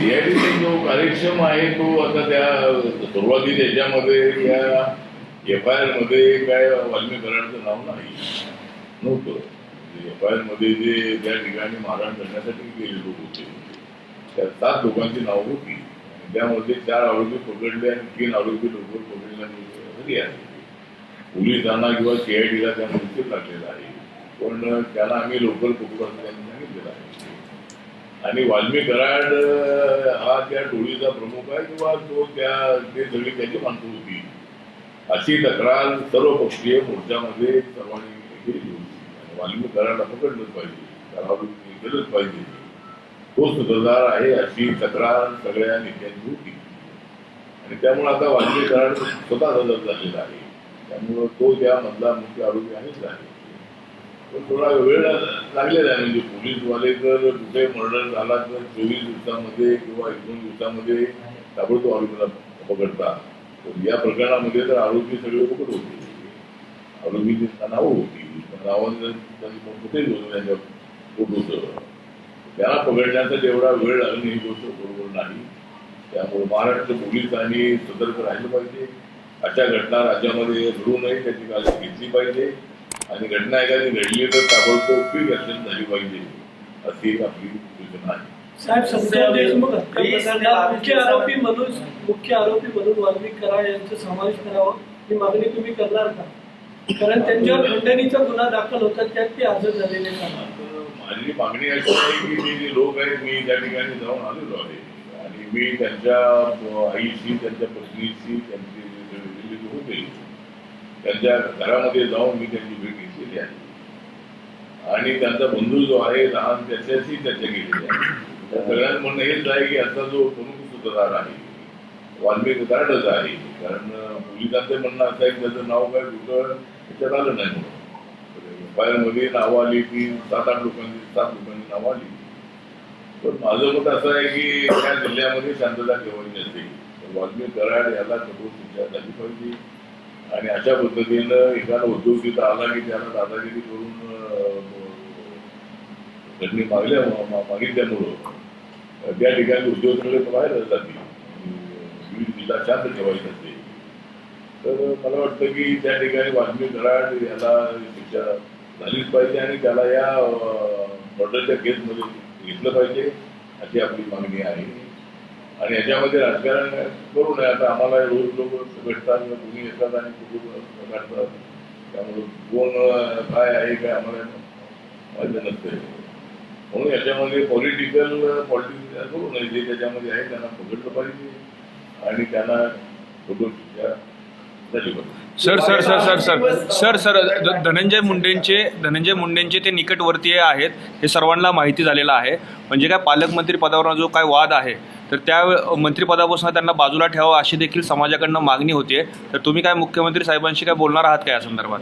कार्यक्षम आहे तो आता त्या सुरुवातीच्या याच्यामध्ये त्या एफ आय आरमध्ये काय वाल्मी कराडचं नाव नाही. नव्हतं. एफ आय आरमध्ये जे त्या ठिकाणी मारहाण करण्यासाठी गेले लोक होते त्या सात लोकांची नाव होती. त्यामध्ये चार आरोपी पकडले आणि तीन आरोपी लोक पकडल्यानंतर घरी पोलिसांना किंवा सीआयडीला त्या मृत्यू लागलेला आहे. पण त्याला आम्ही लोकल पकडू असं त्यांनी सांगितलेलं आहे. आणि वाल्मी कराड हा त्या टोळीचा प्रमुख आहे किंवा तो त्या ते सगळी त्याची माणसं होती. अशी तक्रार सर्व पक्षीय मोर्चामध्ये सर्वांनी केली. होती आणि वाल्मी कराडला पकडलंच पाहिजे. त्याला केलंच पाहिजे. तो सूत्रधार आहे अशी तक्रार सगळ्या नेत्यांची होती. आणि त्यामुळे आता वाल्मी कराड स्वतः हजर झालेला आहे. त्यामुळं तो त्यामधला मुख्य आरोपी आहेच आहे. थोडा वेळ लागलेला आहे. म्हणजे पोलीसवाले जर कुठे मर्डर झाला तर चोवीस दिवसामध्ये किंवा एकोणीस दिवसामध्ये ताबडतोब आरोपीला पकडतात तर या प्रकरणामध्ये तर आरोपी सगळे पकड होते आरोपीची नावं होती. त्या कुठेच होतं त्यांच्या फोटोचं त्याला पकडण्याचा जेवढा वेळ लागणं ही गोष्ट बरोबर नाही. त्यामुळे महाराष्ट्र पोलिसांनी सतर्क राहिलं पाहिजे. अशा घटना राज्यामध्ये घडू नये त्याची काळजी घेतली पाहिजे. आणि घटना एखादी घडली तर ताबडतोब ऍक्शन झाली पाहिजे अशी आपली सूचना आहे साहेब संजय देशमुख मुख्य आरोपी म्हणून मुख्य आरोपी म्हणून वाल्मिक कराड यांचा समावेश करावा ही मागणी तुम्ही करणार का कारण त्यांच्यावर खंडणीचा गुन्हा दाखल होता त्यात ते हजर झालेले माझी मागणी अशी आहे की जे लोक आहेत मी त्या ठिकाणी जाऊन आलेलो आहे आणि मी त्यांच्या आईशी त्यांच्या पत्नीशी त्यांचे होते त्यांच्या घरामध्ये जाऊन मी त्यांची भेट घेतलेली आहे. आणि त्यांचा बंधू जो आहे लहान त्याच्याशी चर्चा केलेली आहे. त्या सगळ्यांत म्हणणं हेच आहे की आता जो प्रमुख सूत्रधार आहे वाल्मिक उदाहरणच आहे कारण पोलिसांचं म्हणणं असं आहे त्याचं नाव काय कुठं त्याच्यात आलं नाही म्हणून. फायरमध्ये नावं आली की सात आठ लोकांची सात लोकांची नावं आली. पण माझं मत असं आहे की या जिल्ह्यामध्ये शांतता ठेवायची असते वाल्मिक कराड याला कठोर शिक्षा झाली पाहिजे. आणि अशा पद्धतीनं एखादा उद्योग तिथं आला की त्याला दादागिरी करून त्यांनी मागल्या मागितल्यामुळं त्या ठिकाणी उद्योग बाहेर जातील जिल्हा शांत ठेवायची असते तर मला वाटतं की त्या ठिकाणी वाल्मी कराड याला शिक्षा झालीच पाहिजे आणि त्याला या मर्डरच्या केसमध्ये घेतलं पाहिजे अशी आपली मागणी आहे. आणि याच्यामध्ये राजकारण करू नये आता आम्हाला रोज लोक भेटतात कोणी येतात आणि कुठून काढतात त्यामुळे कोण काय आहे काय आम्हाला माहिती नसते. म्हणून याच्यामध्ये पॉलिटिकल पॉलिटिक्स करू नये जे त्याच्यामध्ये आहे त्यांना पकडलं पाहिजे. आणि त्यांना कुटुंब शिक्षा sir sir sir sir sir. Sir sir ध- धनंजय मुंडेंचे धनंजय मुंडेंचे ते निकटवर्तीय आहेत हे सर्वांना माहिती झालेलं आहे. म्हणजे काय पालकमंत्री पदावर जो काय वाद आहे तर त्या मंत्रिपदापासून त्यांना बाजूला ठेवावं अशी देखील समाजाकडनं मागणी होते तर तुम्ही काय मुख्यमंत्री साहेबांशी काय बोलणार आहात का या संदर्भात?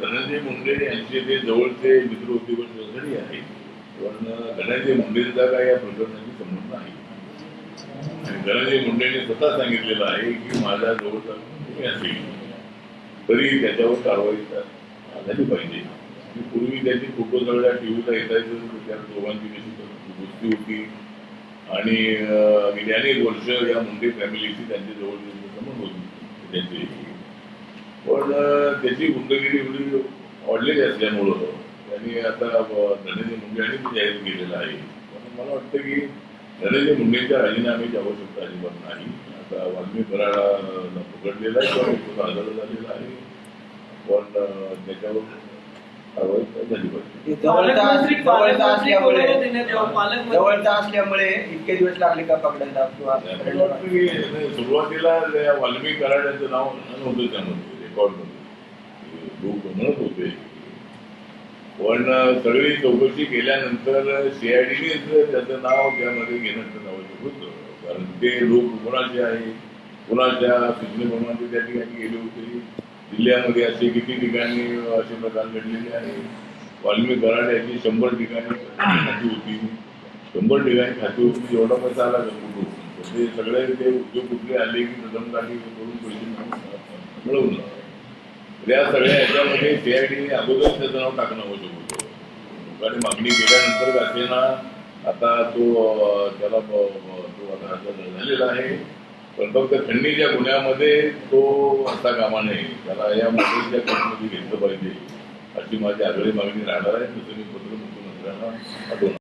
धनंजय मुंडे यांचे ते जवळचे मित्र होते पण घरी आहे पण धनंजय मुंडेचा काय या प्रकरणाशी संबंध नाही. आणि धनंजय मुंडेने स्वतः सांगितलेलं आहे की माझ्या जवळचा तरी त्याच्यावर कारवाई झाली पाहिजे. पूर्वी त्याचे फोटो सगळ्या टीव्हीला येतायचं त्या दोघांची कशी गोष्टी होती. आणि अं, गेली अनेक वर्ष या मुंडे फॅमिलीशी त्यांचे जवळ संबंध होते. त्यांचे पण त्याची गुंडगिरी एवढी वाढलेली असल्यामुळं त्यांनी आता धनंजय मुंडे आणि जाहीर केलेलं आहे. मला वाटतं की धनंजय मुंडेंच्या राजीनाम्याची आवश्यकता अजिबात नाही. आता वाल्मी कराडाला पकडलेला आहे किंवा तो हजर झालेला आहे. पण त्याच्यावर जवळचा असल्यामुळे इतके दिवस लागले का पकडायला किंवा सुरुवातीला वाल्मी कराड यांचं नाव नव्हतं त्यामध्ये रेकॉर्डमध्ये लोक म्हणत होते पण सगळी चौकशी केल्यानंतर सीआयडीने त्याचं नाव त्यामध्ये घेण्याचं आवश्यक होतं. कारण ते लोक कोणाचे आहे? कोणाच्या सूचनेप्रमाणे त्या ठिकाणी गेले होते? जिल्ह्यामध्ये असे किती ठिकाणी असे प्रकार घडलेले आहे? वाल्मी कराड याची शंभर ठिकाणी खाती होती. शंभर ठिकाणी खाती होती एवढा पैसा आला कुठून? ते सगळे ते उद्योग कुठले आले की दमदाटी करून पैसे मिळवून- त्या या सगळ्या ह्याच्यामध्ये सीआयडीने अगोदर त्याचं नाव टाकणं आवश्यक होतं आणि मागणी केल्यानंतर घातलेना आता तो त्याला तो आता झालेला आहे. पण फक्त खंडीच्या गुन्ह्यामध्ये तो आता कामा नये त्याला या मुंबईच्या कोर्टमध्ये घेतलं पाहिजे. अशी माझी आग्रही मागणी राहणार आहे. तसं मी पत्र